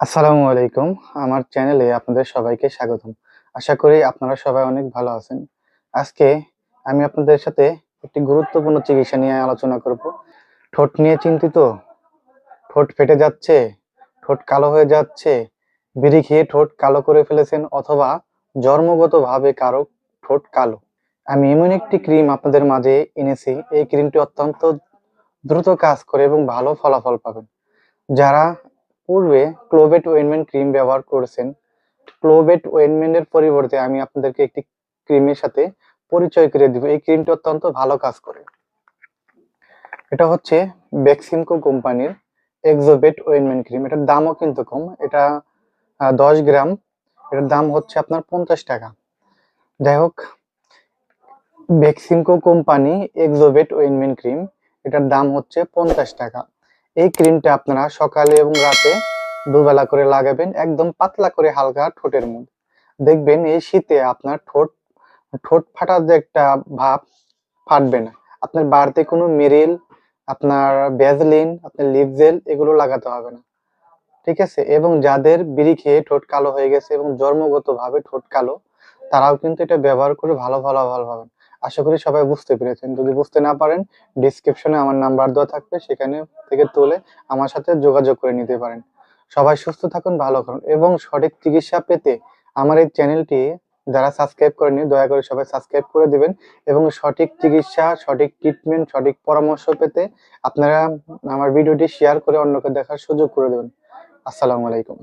আসসালামু আলাইকুম। আমার চ্যানেলে আপনাদের সবাইকে স্বাগতম। আশা করি আপনারা সবাই অনেক ভালো আছেন। আজকে আমি আপনাদের সাথে একটি গুরুত্বপূর্ণ চিকিৎসা নিয়ে আলোচনা করব। ঠোঁট নিয়ে চিন্তিত, ঠোঁট ফেটে যাচ্ছে, ঠোঁট কালো হয়ে যাচ্ছে, বিড়ি খেয়ে ঠোঁট কালো করে ফেলেছেন অথবা জন্মগতভাবে কারও ঠোঁট কালো। আমি এমন একটি ক্রিম আপনাদের মাঝে এনেছি। এই ক্রিমটি অত্যন্ত দ্রুত কাজ করে এবং ভালো ফলাফল পাবেন। যারা পূর্বে ক্লোভেট ওয়েনমেন্ট ক্রিম ব্যবহার করেছেন। ক্লোভেট ওয়েনমেন্টের পরিবর্তে আমি আপনাদেরকে একটি ক্রিমের সাথে পরিচয় করে দিব। এই ক্রিমটি অত্যন্ত ভালো কাজ করে। এটা হচ্ছে বেক্সিমকো কোম্পানির এক্সোবেট ওয়েনমেন্ট ক্রিম। এটার দামও কিন্তু কম। এটা দশ গ্রাম। এটার দাম হচ্ছে আপনার পঞ্চাশ টাকা। যাই হোক Beximco company Exovate ointment cream, এটার দাম হচ্ছে পঞ্চাশ টাকা। এই ক্রিমটা আপনারা সকালে এবং রাতে দুবেলা করে লাগাবেন, একদম পাতলা করে হালকা ঠোঁটের মধ্যে। দেখবেন এই শীতে আপনার ঠোঁট ঠোঁট ফাটার যে একটা ভাব ফাটবে না। আপনার বাড়িতে কোনো মেরিল, আপনার ভ্যাজলিন আপনার লিপ জেল এগুলো লাগাতে হবে না। ঠিক আছে? এবং যাদের বিড়ি খেয়ে ঠোঁট কালো হয়ে গেছে এবং জন্মগতভাবে ঠোঁট কালো, তারাও কিন্তু এটা ব্যবহার করে ভালো ভালো ফলাফল পাবেন। আশা করি সবাই বুঝতে পেরেছেন। যদি বুঝতে না পারেন ডিসক্রিপশনে আমার নাম্বার দেওয়া থাকবে, সেখানে থেকে তুলে আমার সাথে যোগাযোগ করে নিতে পারেন। সবাই সুস্থ থাকুন, ভালো করুন এবং সঠিক চিকিৎসা পেতে আমার এই চ্যানেলটি যারা সাবস্ক্রাইব করেনি দয়া করে সবাই সাবস্ক্রাইব করে দিবেন এবং সঠিক চিকিৎসা, সঠিক ট্রিটমেন্ট সঠিক পরামর্শ পেতে আপনারা আমার ভিডিওটি শেয়ার করে অন্যকে দেখার সুযোগ করে দেবেন। আসসালামু আলাইকুম।